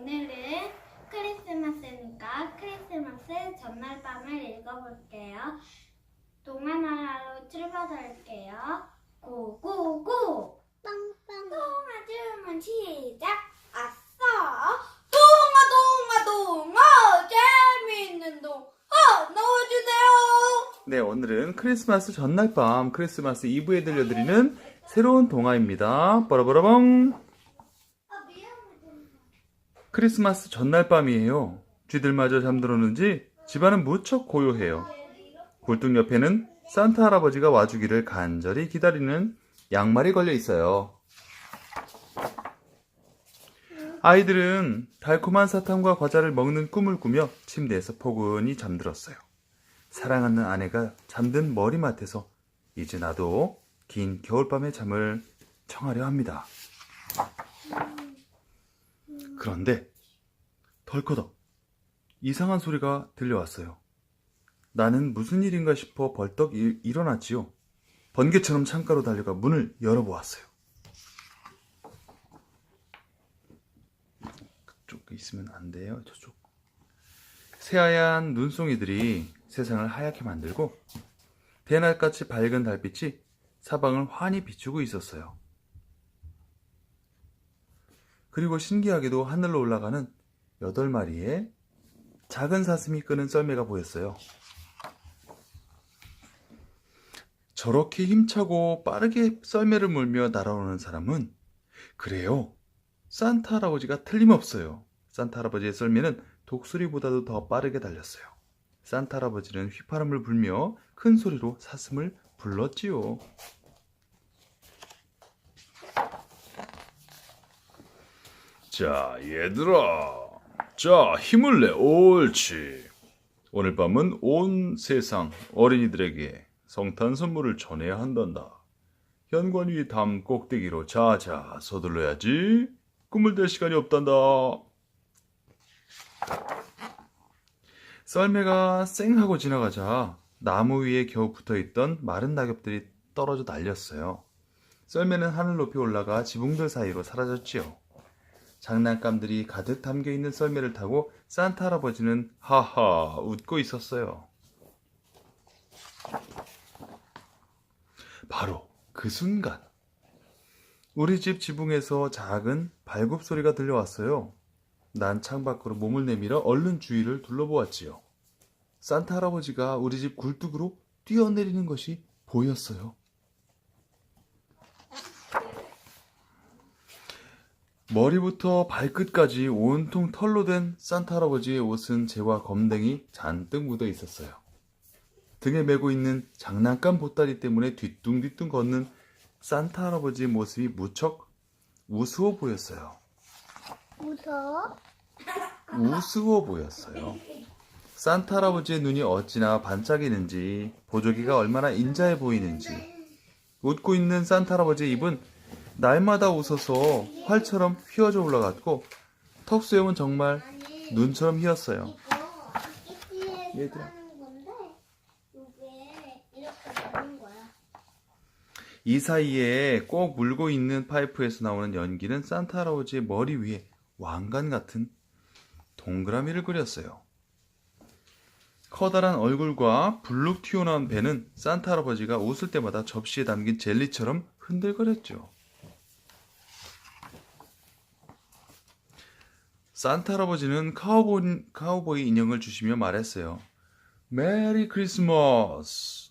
오늘은 크리스마스니까 크리스마스 전날 밤을 읽어볼게요. 동화나라로 출발할게요. 고고고! 빵빵 동화 주문 시작! 아싸! 동화 동화 동화 재미있는 동화 넣어주세요! 네, 오늘은 크리스마스 전날 밤 크리스마스 이브에 들려드리는 새로운 동화입니다. 빠라바라봉. 크리스마스 전날 밤이에요. 쥐들마저 잠들었는지 집안은 무척 고요해요. 굴뚝 옆에는 산타 할아버지가 와주기를 간절히 기다리는 양말이 걸려 있어요. 아이들은 달콤한 사탕과 과자를 먹는 꿈을 꾸며 침대에서 포근히 잠들었어요. 사랑하는 아내가 잠든 머리맡에서 이제 나도 긴 겨울밤의 잠을 청하려 합니다. 그런데 덜커덕 이상한 소리가 들려왔어요. 나는 무슨 일인가 싶어 벌떡 일, 일어났지요. 번개처럼 창가로 달려가 문을 열어보았어요. 그쪽 있으면 안 돼요. 저쪽. 새하얀 눈송이들이 세상을 하얗게 만들고 대낮같이 밝은 달빛이 사방을 환히 비추고 있었어요. 그리고 신기하게도 하늘로 올라가는 여덟 마리의 작은 사슴이 끄는 썰매가 보였어요. 저렇게 힘차고 빠르게 썰매를 몰며 날아오는 사람은 그래요. 산타 할아버지가 틀림없어요. 산타 할아버지의 썰매는 독수리보다도 더 빠르게 달렸어요. 산타 할아버지는 휘파람을 불며 큰 소리로 사슴을 불렀지요. 자, 얘들아. 자, 힘을 내. 옳지. 오늘 밤은 온 세상 어린이들에게 성탄 선물을 전해야 한단다. 현관 위 담 꼭대기로 자자 서둘러야지. 꿈을 댈 시간이 없단다. 썰매가 쌩하고 지나가자 나무 위에 겨우 붙어 있던 마른 낙엽들이 떨어져 날렸어요. 썰매는 하늘 높이 올라가 지붕들 사이로 사라졌지요. 장난감들이 가득 담겨 있는 썰매를 타고 산타 할아버지는 하하 웃고 있었어요. 바로 그 순간 우리 집 지붕에서 작은 발굽 소리가 들려왔어요. 난 창밖으로 몸을 내밀어 얼른 주위를 둘러보았지요. 산타 할아버지가 우리 집 굴뚝으로 뛰어내리는 것이 보였어요. 머리부터 발끝까지 온통 털로 된 산타 할아버지의 옷은 재와 검댕이 잔뜩 묻어 있었어요. 등에 메고 있는 장난감 보따리 때문에 뒤뚱뒤뚱 걷는 산타 할아버지의 모습이 무척 우스워 보였어요. 무서워? 우스워 보였어요. 산타 할아버지의 눈이 어찌나 반짝이는지, 보조기가 얼마나 인자해 보이는지, 웃고 있는 산타 할아버지의 입은 날마다 웃어서 활처럼 휘어져 올라갔고, 턱 수염은 정말 눈처럼 휘었어요. 얘들아. 이 사이에 꼭 물고 있는 파이프에서 나오는 연기는 산타 할아버지의 머리 위에 왕관 같은 동그라미를 그렸어요. 커다란 얼굴과 불룩 튀어나온 배는 산타 할아버지가 웃을 때마다 접시에 담긴 젤리처럼 흔들거렸죠. 산타 할아버지는 카우보이, 카우보이 인형을 주시며 말했어요. 메리 크리스마스!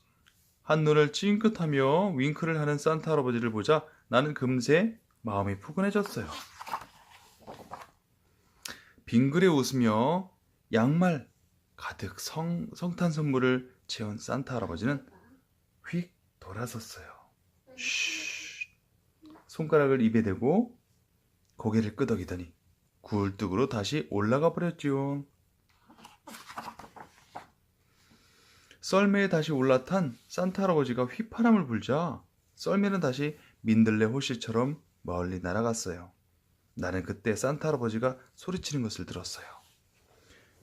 한눈을 찡긋하며 윙크를 하는 산타 할아버지를 보자 나는 금세 마음이 푸근해졌어요. 빙그레 웃으며 양말 가득 성, 성탄 선물을 채운 산타 할아버지는 휙 돌아섰어요. 쉬. 손가락을 입에 대고 고개를 끄덕이더니 굴뚝으로 다시 올라가 버렸지요. 썰매에 다시 올라탄 산타 할아버지가 휘파람을 불자 썰매는 다시 민들레 호실처럼 멀리 날아갔어요. 나는 그때 산타 할아버지가 소리치는 것을 들었어요.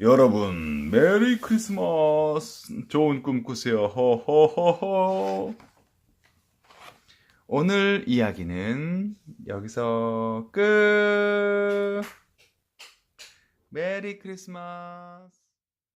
여러분, 메리 크리스마스! 좋은 꿈 꾸세요. 허허허허. 오늘 이야기는 여기서 끝! 메리 크리스마스.